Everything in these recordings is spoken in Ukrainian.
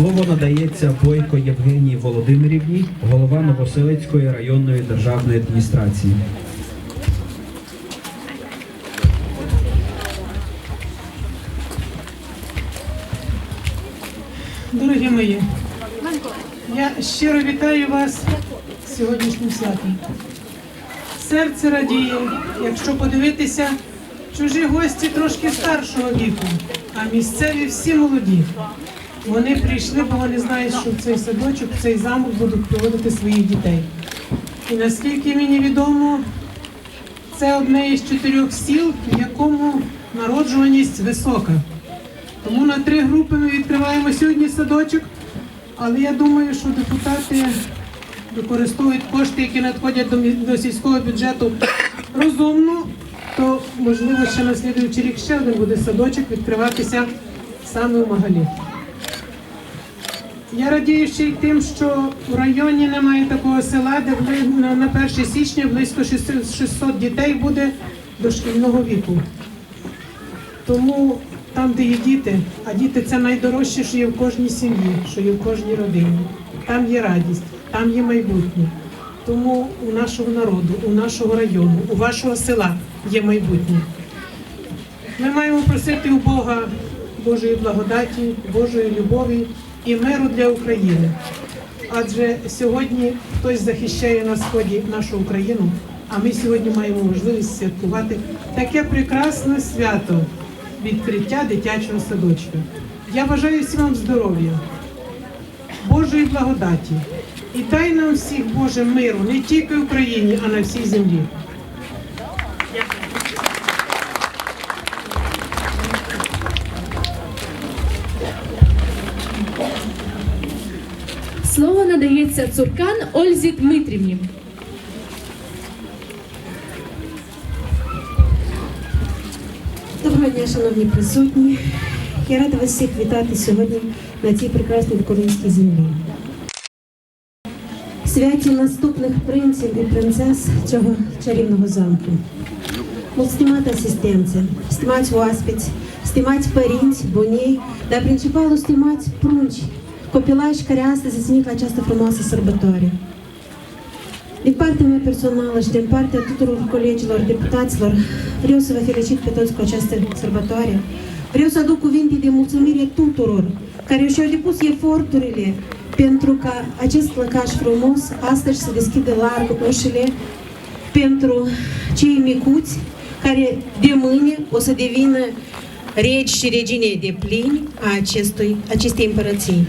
Слово надається Бойко Євгенії Володимирівні, голова Новоселицької районної державної адміністрації. Дорогі мої, я щиро вітаю вас сьогоднішнім святом. Серце радіє, якщо подивитися, чужі гості трошки старшого віку, а місцеві всі молоді. Вони прийшли, бо вони знають, що в цей садочок, в цей замок будуть проводити своїх дітей. І наскільки мені відомо, це одне із чотирьох сіл, в якому народжуваність висока. Тому на три групи ми відкриваємо сьогодні садочок. Але я думаю, що депутати використовують кошти, які надходять до, до сільського бюджету розумно, то можливо ще на слідуючий рік ще один буде садочок відкриватися саме в Магалі. Я радію ще й тим, що в районі немає такого села, де на- на 1 січня близько 600 600 дітей буде дошкільного віку. Тому там, де є діти, а діти це найдорожче, що є в кожній сім'ї, що є в кожній родині. Там є радість, там є майбутнє. Тому у нашого народу, у нашого району, у вашого села є майбутнє. Ми маємо просити у Бога Божої благодаті, Божої любові і миру для України. Адже сьогодні хтось захищає на сході нашу Україну, а ми сьогодні маємо можливість святкувати таке прекрасне свято відкриття дитячого садочка. Я бажаю всім вам здоров'я, Божої благодаті і дай нам всіх Боже миру не тільки в Україні, а на всій землі. Слово надається Цуркан Ользі Дмитрівні. Доброго дня, шановні присутні. Я рада вас всіх вітати сьогодні на цій прекрасній українській землі. Святі наступних принців і принцес цього чарівного замку. Mulțumată asistență, stimați oaspeți, stimați părinți, bunei, dar principalul stimați prunci, copilași care astăzi ați venit la această frumoasă sărbătoare. Din partea mea personală și din partea tuturor colegilor, deputaților, vreau să vă felicit pe toți cu această sărbătoare. Vreau să aduc cuvinte de mulțumire tuturor care și-au depus eforturile pentru ca acest lăcaș frumos astăzi să deschidă larg ușile pentru cei micuți care de mâine o să devină regi și regine de plini a acestui, acestei împărății.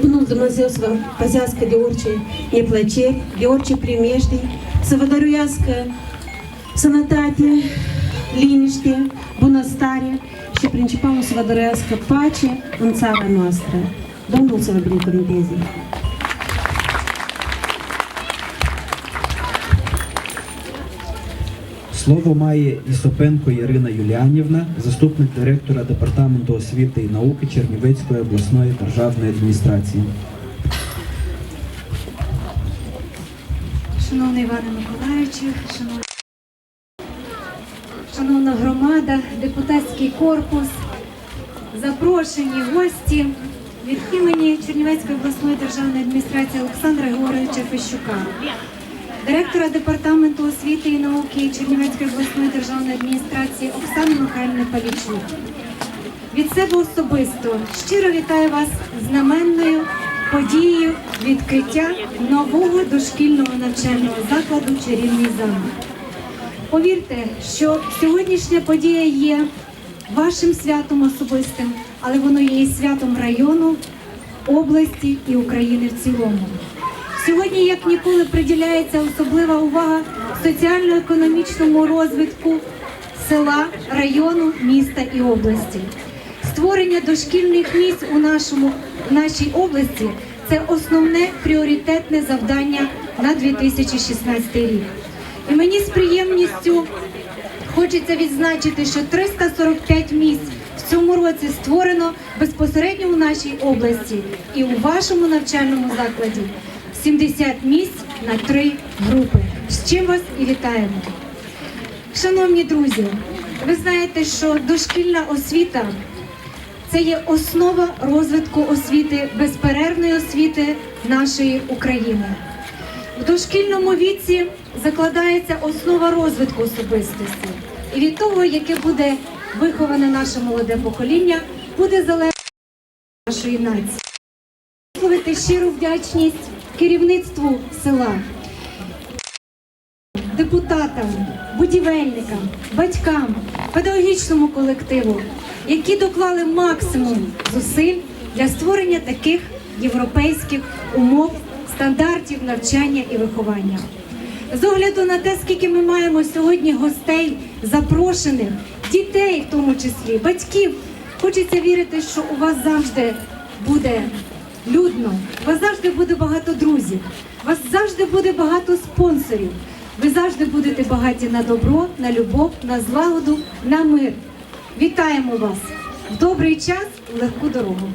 Bunul Dumnezeu să vă păzească de orice neplăceri, de orice primești, să vă dăruiască sănătate, liniște, bunăstare și principalul să vă dăruiască pace în țara noastră. Domnul să vă binecuvânteze! Слово має Ісопенко Ірина Юліанівна, заступник директора департаменту освіти і науки Чернівецької обласної державної адміністрації. Шановний Іване Миколаївичу, шановна, шановна громада, депутатський корпус, запрошені гості від імені Чернівецької обласної державної адміністрації Олександра Георгійовича Фещука, директора департаменту освіти і науки Чернівецької обласної державної адміністрації Оксани Михайлівни Палічук. Від себе особисто щиро вітаю вас знаменною подією відкриття нового дошкільного навчального закладу Чарівний замок. Повірте, що сьогоднішня подія є вашим святом особистим, але воно є і святом району, області і України в цілому. Сьогодні, як ніколи, приділяється особлива увага соціально-економічному розвитку села, району, міста і області. Створення дошкільних місць у нашому нашій області це основне пріоритетне завдання на 2016 рік. І мені з приємністю хочеться відзначити, що 345 місць в цьому році створено безпосередньо у нашій області і у вашому навчальному закладі 70 місць на три групи. З чим вас і вітаємо. Шановні друзі, ви знаєте, що дошкільна освіта це є основа розвитку освіти, безперервної освіти нашої України. В дошкільному віці закладається основа розвитку особистості. І від того, яке буде виховане наше молоде покоління, буде залежати нашої нації. Висловити щиру вдячність керівництву села, депутатам, будівельникам, батькам, педагогічному колективу, які доклали максимум зусиль для створення таких європейських умов, стандартів навчання і виховання. З огляду на те, скільки ми маємо сьогодні гостей, запрошених, дітей в тому числі, батьків, хочеться вірити, що у вас завжди буде людно, у вас завжди буде багато друзів, у вас завжди буде багато спонсорів. Ви завжди будете багаті на добро, на любов, на злагоду, на мир. Вітаємо вас в добрий час, в легку дорогу.